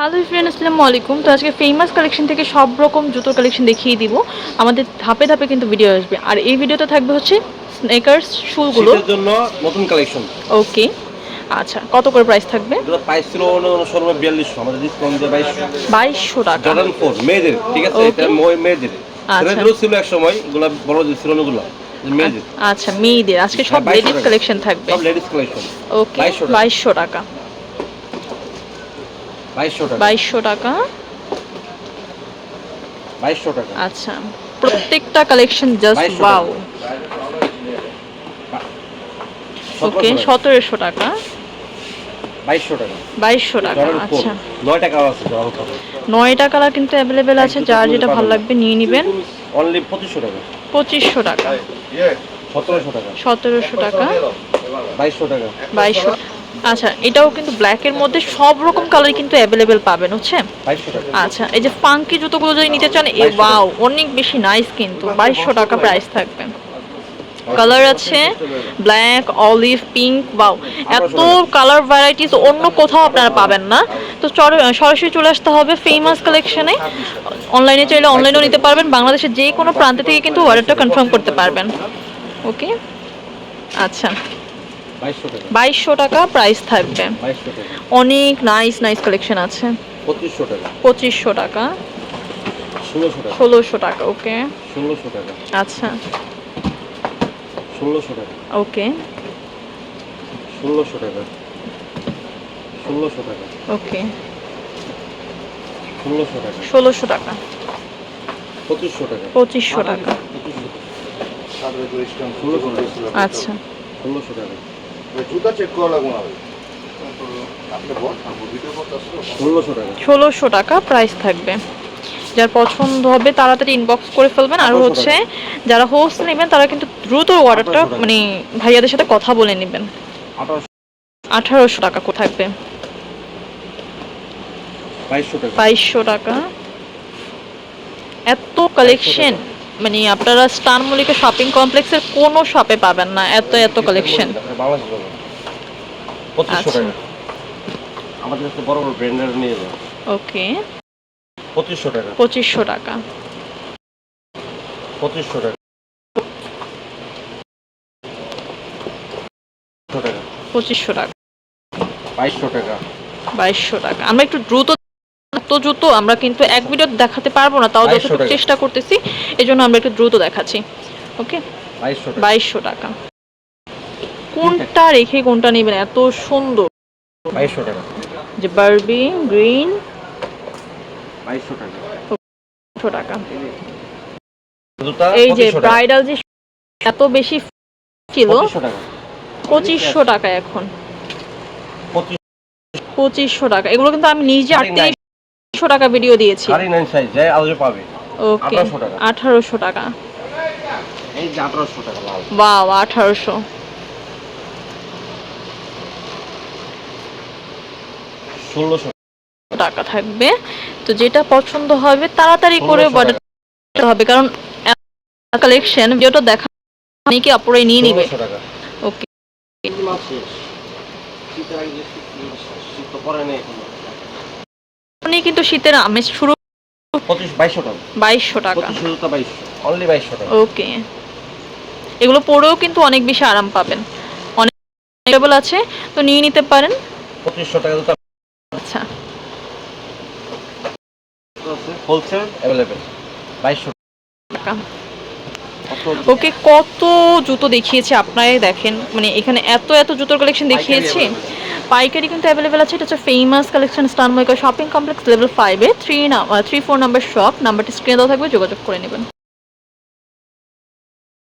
Hello friend আসসালামু আলাইকুম। তো আজকে ফেমাস কালেকশন থেকে সব রকম জুতোর কালেকশন দেখিয়ে দিব। আমাদের ধাপে ধাপে কিন্তু ভিডিও আসবে। আর এই ভিডিওতে থাকবে হচ্ছে স্নেকার্স শুগুলো জন্য নতুন কালেকশন ওকে আচ্ছা কত করে প্রাইস থাকবে? প্রাইস ছিল সর্ব বিয়াল্লিশশো। আমাদের ডিসকাউন্ট দিয়ে বাইশশো। বাইশশো টাকা। জর্ডান ফোর মেয়েদের ঠিক আছে? এটা মেয়েদের আচ্ছা। ছেলেদেরও ছিল এক সময় এগুলো বড় যে ছিল ওগুলো। মেয়েদের আচ্ছা মেয়েদের আজকে সব হ্যাঁ, 2200 লেডিস কালেকশন থাকবে। সব লেডিস কালেকশন ওকে 2200 বাইশশো টাকা। বাইশশো টাকা। বাইশশো টাকা। বাইশশো টাকা। আচ্ছা প্রত্যেকটা কালেকশন জাস্ট 2200 ওয়াও ওকে সতেরোশো টাকা। বাইশশো টাকা। বাইশশো টাকা আচ্ছা। নয় টাকা আছে নয়টা কালার কিন্তু অ্যাভেলেবেল আছে যার যেটা ভালো লাগবে নিয়ে নেবেন। অনলি পঁচিশশো টাকা। পঁচিশশো টাকা। সতেরোশো টাকা। সতেরোশো টাকা। বাইশশো টাকা। বাইশশো আচ্ছা এটাও কিন্তু ব্ল্যাকের মধ্যে সব রকম কালার কিন্তু অ্যাভেলেবেল পাবেন হচ্ছে? আচ্ছা এই যে ফাঙ্কি জুতোগুলো যদি নিতে চান এ 2200 ওয়াও অনেক বেশি নাইস কিন্তু বাইশশো টাকা প্রাইস থাকবে। কালার আছে ব্ল্যাক অলিভ পিঙ্ক বাও এত কালার ভ্যারাইটিস অন্য কোথাও আপনারা পাবেন না। তো সরাসরি চলে আসতে হবে ফেমাস কালেকশনে অনলাইনে চাইলে অনলাইনেও নিতে পারবেন বাংলাদেশের যে কোনো প্রান্ত থেকে কিন্তু অর্ডারটা কনফার্ম করতে পারবেন। ওকে আচ্ছা। বাইশশো টাকা। প্রাইস থাকবে। বাইশশো টাকা। অনেক নাইস নাইস কালেকশন আছে। পঁচিশশো টাকা। পঁচিশশো টাকা। ষোলোশো টাকা। ষোলোশো টাকা ওকে ষোলোশো টাকা। আচ্ছা। ষোলোশো টাকা। ওকে ষোলোশো টাকা। ষোলোশো টাকা। ওকে ষোলোশো টাকা। ষোলোশো টাকা। পঁচিশশো টাকা। পঁচিশশো টাকা। আচ্ছা। ষোলোশো টাকা। জুতা চেক করা লাগবো না ষোলোশো টাকা। প্রাইস থাকবে। যার পছন্দ হবে তাড়াতাড়ি ইনবক্স করে ফেলবেন। আর হচ্ছে যারা হোস্ট নেবেন তারা কিন্তু দ্রুত অর্ডারটা মানে ভাইয়াদের সাথে কথা বলে নেবেন। আঠারোশো। আঠারোশো টাকা থাকবে। বাইশশো টাকা। এত কালেকশন মানে আপনারা স্টার মল্লিকা শপিং কমপ্লেক্সের কোনো শপে পাবেন না এত এত কালেকশন আচ্ছা। টাকা। আমাদের কাছে বড় বড় ব্র্যান্ডের নিয়ে যাও। ওকে। পঁচিশশো টাকা। পঁচিশশো টাকা। পঁচিশশো টাকা। পঁচিশশো টাকা। বাইশশো টাকা। বাইশশো টাকা। আমরা একটু দ্রুত এত দ্রুত আমরা কিন্তু এক ভিডিও দেখাতে পারব না তাও 2200 যতটুকু চেষ্টা করতেছি এই জন্য আমরা একটু দ্রুত দেখাচ্ছি ওকে? বাইশশো টাকা। কোনটা রেখে কোনটা নেবেন? এত সুন্দর। বাইশশো টাকা। যে বারবি গ্রিন। বাইশশো টাকা। টাকা। এই যে ব্রাইডাল যে এত বেশি ছিল পঁচিশশো টাকা। এখন। পঁচিশশো টাকা। এগুলো কিন্তু আমি নিজে আরে আটত্রিশশো টাকা ভিডিও দিয়েছি। সাড়ে নাইন সাইজ যাই আলো পাবে। ওকে 1800 টাকা। আঠারোশো টাকা। এই যে আঠারোশো টাকা লাল। বাও আঠারোশো। ষোলোশো। টাকা থাকবে। তো যেটা পছন্দ হবে তাড়াতাড়ি করে 1600 অর্ডার করতে হবে কারণ কালেকশন ভিডিওটা দেখা অনেকে অপরে নিয়ে নিবে। টাকা। ওকে শীত পরে নেই এখনও কিন্তু শীতের আমেজ শুরু বাইশশো টাকা। ওকে। এগুলো পরেও কিন্তু অনেক বেশি আরাম পাবেন। অনেক আছে তো নিয়ে নিতে পারেন। পঁচিশশো টাকা আচ্ছা। হোলসেল অ্যাভেলেবেল বাইশশো টাকা। কত ওকে কত জুতো দেখিয়েছে আপনারাই দেখেন। মানে এখানে এত এত জুতোর কালেকশন দেখিয়েছি। পাইকারি কিন্তু অ্যাভেলেবেল আছে। এটা হচ্ছে ফেমাস কালেকশন স্টানময়িকা শপিং কমপ্লেক্স লেভেল ফাইভে three three four number shop নাম্বারটি স্ক্রিনে দেওয়া থাকবে, যোগাযোগ করে নেবেন।